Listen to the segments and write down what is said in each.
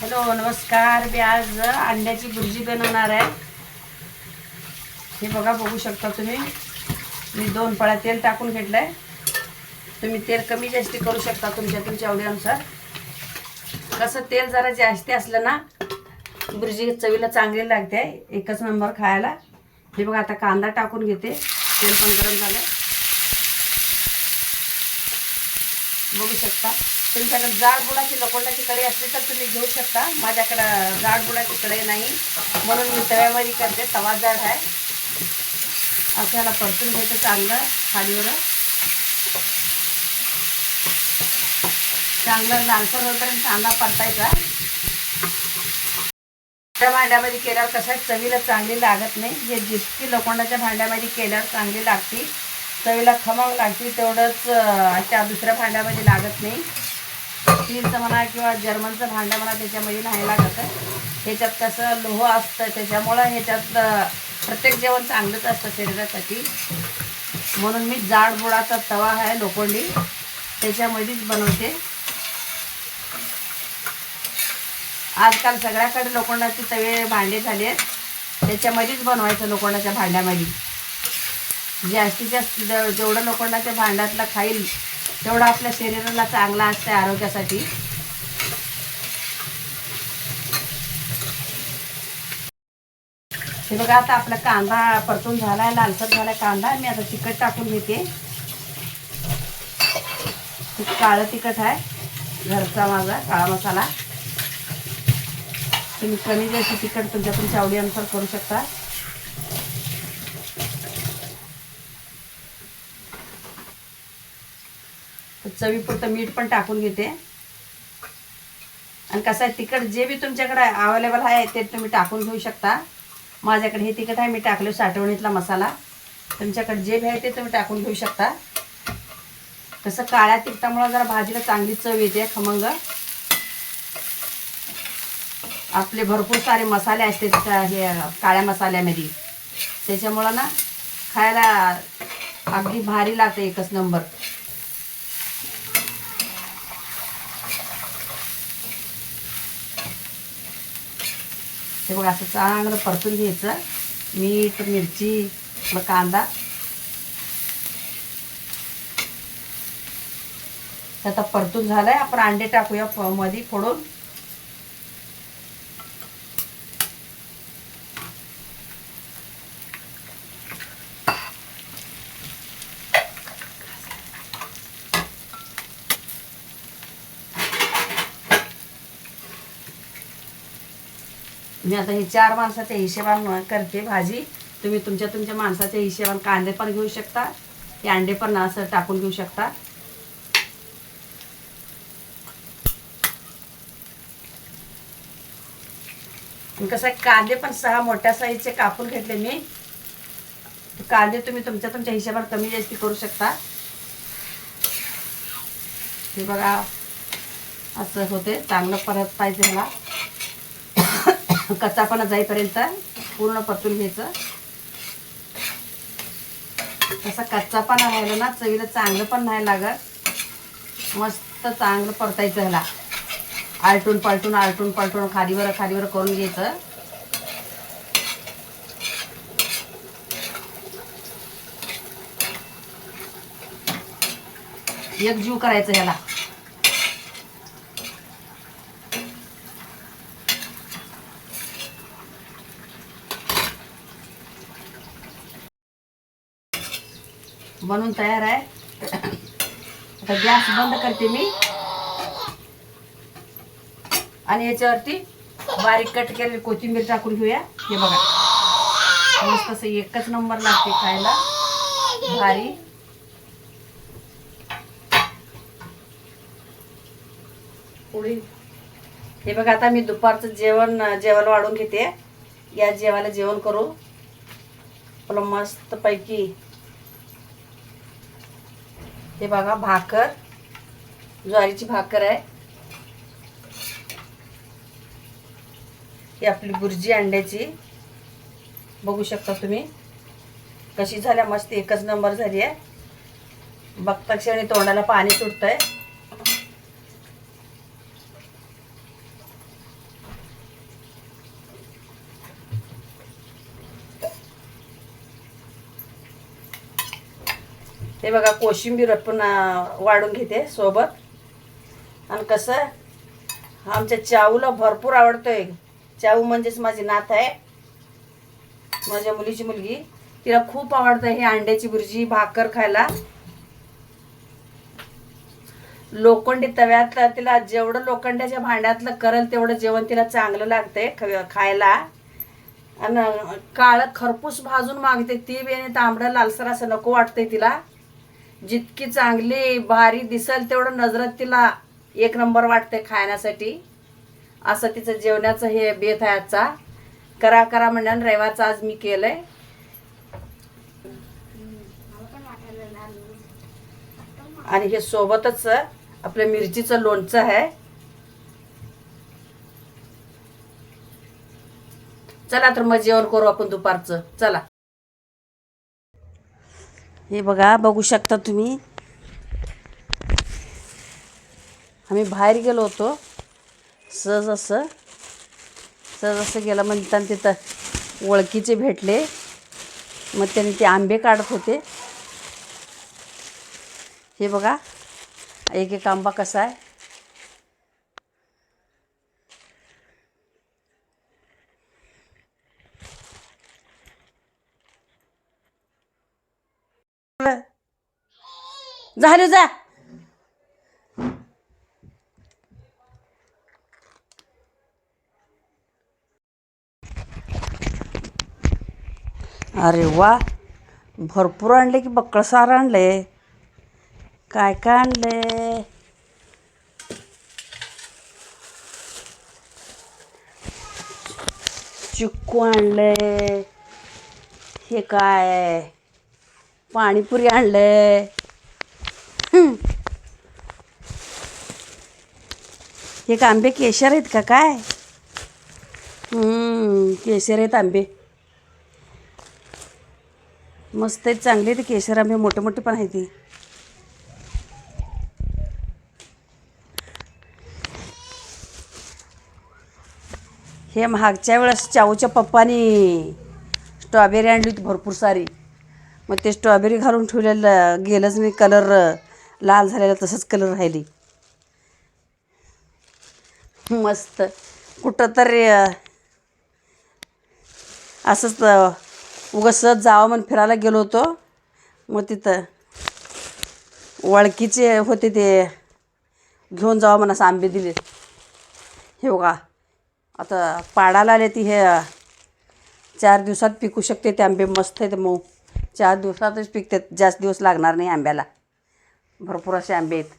Hello नमस्कार. मी आज अंड्याची भुर्जी बनवणार आहे. हे बघा बघू शकता तुम्ही. मी दोन पळ्या तेल टाकून घेतलं आहे तुम्ही तेल कमी जास्ती करू शकता तुमच्या तुमच्या आवडीनुसार. कसं तेल जरा जास्ती असलं ना भुर्जी चवीला चांगली लागते. एकच नंबर खायला. हे बघा आता कांदा टाकून घेते. तेल पण गरम झालं बघू शकता. तुमच्याकडे जाड बुडाची लोखंडाची कढई असली तर तुम्ही घेऊ शकता. माझ्याकडं जाड बुडाची कढई नाही. म्हणून मी तव्यामध्ये करते तवा जाड आहे. असं परतून घ्यायचं चांगलं खालीवर चांगलं लालसर होईपर्यंत कांदा परतायचा. त्या भांड्यामध्ये केल्यावर कसं चवीला चांगली लागत नाही. हे जितकी लोखंडाच्या भांड्यामध्ये केल्यावर चांगली लागते. चवीला खमंग लागते तेवढंच त्या दुसऱ्या भांड्यामध्ये लागत नाही. स्टीलचं म्हणा किंवा जर्मनचं भांडं म्हणा त्याच्यामध्ये नाही लागत ह्याच्यात कसं लोह असतं त्याच्यामुळं ह्याच्यात प्रत्येक जेवण चांगलंच असतं शरीरासाठी. म्हणून मी जाड बुडाचा तवा आहे लोखंडी. त्याच्यामध्येच बनवते. आजकाल सगळ्याकडे लोखंडाचे तवे भांडे झाले आहेत. त्याच्यामध्येच बनवायचं लोखंडाच्या भांड्यामध्ये. जास्तीत जास्त जेवढं लोखंडाच्या भांड्यातलं खाईल तेवढा आपल्या शरीराला चांगला असतं आरोग्यासाठी. हे बघा आता आपला कांदा परतून झालाय लालसर झालाय कांदा. मी आता तिखट टाकून घेते. काळं तिखट आहे घरचा माझा काळा मसाला. तुम्ही कमी जास्त तिखट तुमच्या तुमच्या आवडीनुसार करू शकता. चवीपुरतं मीठ पण टाकून घेते. आणि कसं आहे तिखट जे बी तुमच्याकडे अवेलेबल आहे ते तुम्ही टाकून घेऊ शकता. माझ्याकडे हे तिखट आहे मी टाकलो साठवणीतला मसाला. तुमच्याकडे जे बी आहे ते तुम्ही टाकून घेऊ शकता. कसं काळ्या तिखटामुळे जरा भाजीला चांगली चव येते खमंग. आपले भरपूर सारे मसाले असते हे काळ्या मसाल्यामध्ये. त्याच्यामुळं ना खायला अगदी भारी लागते एकच नंबर हे बघा असं चांगलं परतून घ्यायचं. मीठ मिरची आपला कांदा. तर आता परतून झालंय. आपण अंडे टाकूया मध्ये फोडून. मी आता हे चार माणसाच्या हिशेबान करते भाजी. तुम्ही तुमच्या तुमच्या माणसाच्या हिशेबान कांदे पण घेऊ शकता हे अंडे पण असं टाकून घेऊ शकता. कसं आहे कांदे पण सहा मोठ्या साईजचे कापून घेतले मी. कांदे तुम्ही तुमच्या तुमच्या हिशेबाने कमी जास्ती करू शकता. हे बघा असं होते चांगलं परत पाहिजे मला कच्चापणा जाईपर्यंत पूर्ण परतून घ्यायचं. तसा कच्चापणा राहिला ना चवीला चांगलं पण नाही लागत. मस्त चांगलं परतायचं ह्याला. आलटून पालटून आलटून पालटून खालीवर खालीवर करून घ्यायचं. एक जीव करायचं ह्याला. बनून तयार आहे. आता गॅस बंद करते मी. आणि याच्यावरती बारीक कट केलेली कोथिंबीर टाकून घेऊया. हे बघा. मस्त असं एकच नंबर लागते खायला. भारी. पोळी हे बघा आता मी दुपारचं जेवण जेवण वाढून घेते. या जेवायला जेवण करू. आपलं मस्त हे बघा भाकर. ज्वारीची भाकर आहे. ही आपली बुर्जी अंड्याची. बघू शकता तुम्ही. कशी झाल्या मस्त एकच नंबर झाली आहे. बघता क्षणी तोंडाला पाणी सुटतंय. हे बघा कोशिंबीर पण वाढून घेते सोबत. आणि कसं आमच्या चाऊला भरपूर आवडतोय. चाऊ म्हणजेच माझी नात आहे. माझ्या मुलीची मुलगी. तिला खूप आवडतं हे अंड्याची भुर्जी भाकर खायला. लोखंडी तव्यातलं तिला जेवढं लोखंडाच्या भांड्यातलं करेल तेवढं जेवण तिला चांगलं लागतंय ख- खायला. आणि काळं खरपूस भाजून मागते ती बेने तांबडं लालसर असं नको वाटतंय तिला. जितकी चांगली भारी दिसेल तेवढं नजरात तिला एक नंबर वाटते खाण्यासाठी असं तिचं जेवणाचं हे बेत आहे आजचा. करा करा म्हणून रविवारचं आज मी केलंय. आणि हे सोबतच आपल्या मिरचीचं लोणचं आहे. चला तर मग जेवण करू आपण दुपारचं. चला. हे बघा बघू शकता तुम्ही. आम्ही बाहेर गेलो होतो. सहज असं सहज असं गेलं म्हणताना तिथं ओळखीचे भेटले. मग त्यांनी ते आंबे काढत होते. हे बघा एक एक आंबा कसा आहे. झालं जा. अरे वा भरपूर आणले की बक्कळसार आणले. काय काय आणले? चिक्कू आणले. हे काय? पाणीपुरी आणले. हे का आंबे केशर आहेत का काय? केशर आहेत आंबे. मस्त आहेत चांगले आहेत केशर आंबे मोठे मोठे पण आहेत ती हे मागच्या वेळेस चाऊच्या पप्पानी स्ट्रॉबेरी आणली होती भरपूर सारी. मग ते स्ट्रॉबेरी घालून ठेवलेलं गेलंच नाही कलर. लाल झालेला तसंच कलर राहिली. मस्त. कुठं तरी असंच अं, उगाच सहज जावं म्हणून फिरायला गेलो होतो. मग तिथं वळखीचे होते ते घेऊन जावं म्हणून असं आंबे दिले. हे बघा आता पाडाला आले ती हे चार दिवसात पिकू शकते ते आंबे. मस्त आहेत मऊ. चार दिवसातच पिकतात. जास्त दिवस लागणार नाही आंब्याला. भरपूर असे आंबे आहेत.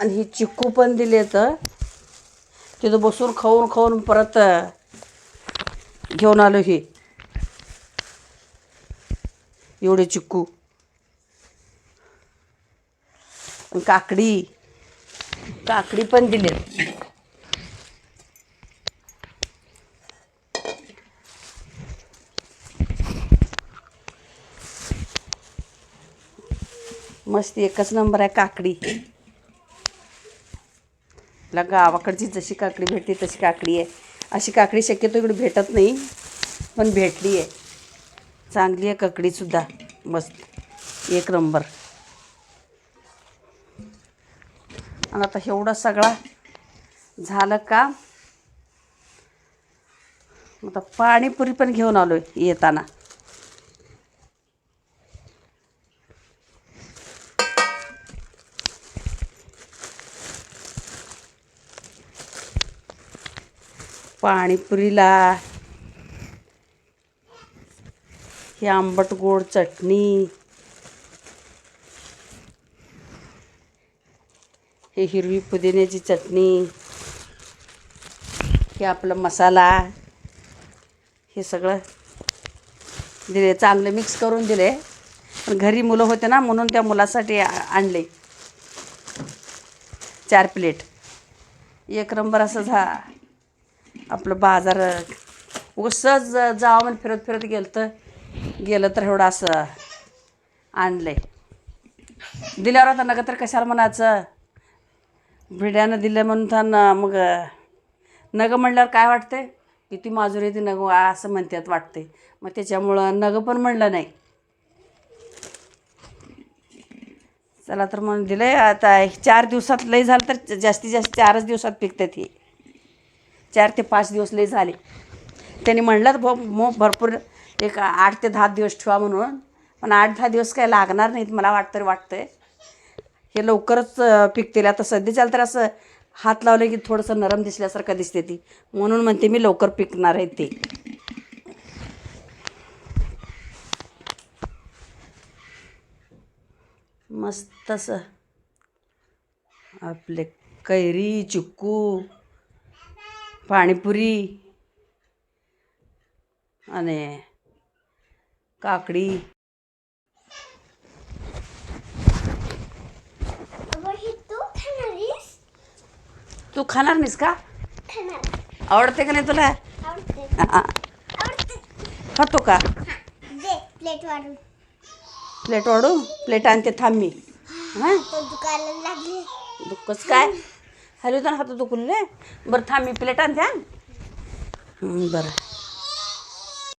आणि ही चिक्कू पण दिले तर तिथं बसून खाऊन खाऊन परत घेऊन आलो हे. एवढे चिक्कू. काकडी. काकडी पण दिली मस्त एकच नंबर आहे काकडी. ला गावाकडची जशी काकडी भेटते तशी काकडी आहे. अशी काकडी शक्यतो इकडे भेटत नाही पण भेटली आहे. चांगली आहे काकडीसुद्धा मस्त. एक नंबर. आणि आता एवढा सगळा झालं का? आता पाणीपुरी पण घेऊन आलो येताना. पाणीपुरीला. ही आंबट गोड चटणी. हे हिरवी पुदिन्याची चटणी. हे आपलं मसाला. हे सगळं दिले. चांगले मिक्स करून दिले. पण घरी मुलं होते ना म्हणून त्या मुलासाठी आणले. चार प्लेट. एक नंबर असं झा आपलं बाजार उगं सहज जावं म्हणून फिरत फिरत गेलं तर गेलं तर एवढं असं आणलंय. दिल्यावर आता नका तर कशाला म्हणायचं? भिड्यानं दिलं म्हणून त्यांना मग नगं म्हणल्यावर काय वाटते किती माजुरी ती नग असं म्हणतात वाटते मग त्याच्यामुळं नगं पण म्हणलं नाही. चला तर म्हणून दिलं आहे आता एक चार दिवसात लई झालं तर जास्तीत जास्त चारच दिवसात पिकतात ही. चार ते पाच दिवस लई झाले. त्यांनी म्हणलं भो मो भरपूर एक आठ ते दहा दिवस ठेवा म्हणून. पण आठ दहा दिवस काय लागणार नाहीत मला वाटतं तरी आहे हे लवकरच पिकतील. आता सध्याच्याला तर असं हात लावले की थोडंसं नरम दिसल्यासारखं दिसते ती. म्हणून म्हणते मी लवकर पिकणार आहे ते. मस्त असं. आपले कैरी चिक्कू पाणीपुरी आणि काकडी. तू खाणार नाहीस का? आवडते का नाही तुला? खातो का? प्लेट वाढून. प्लेट वाढू प्लेट आणते थांब मी. हां? तो लागली. दुःखच काय? हॅलो तर हात दुखले बरं थांब मी प्लेट आणते हां. बरं.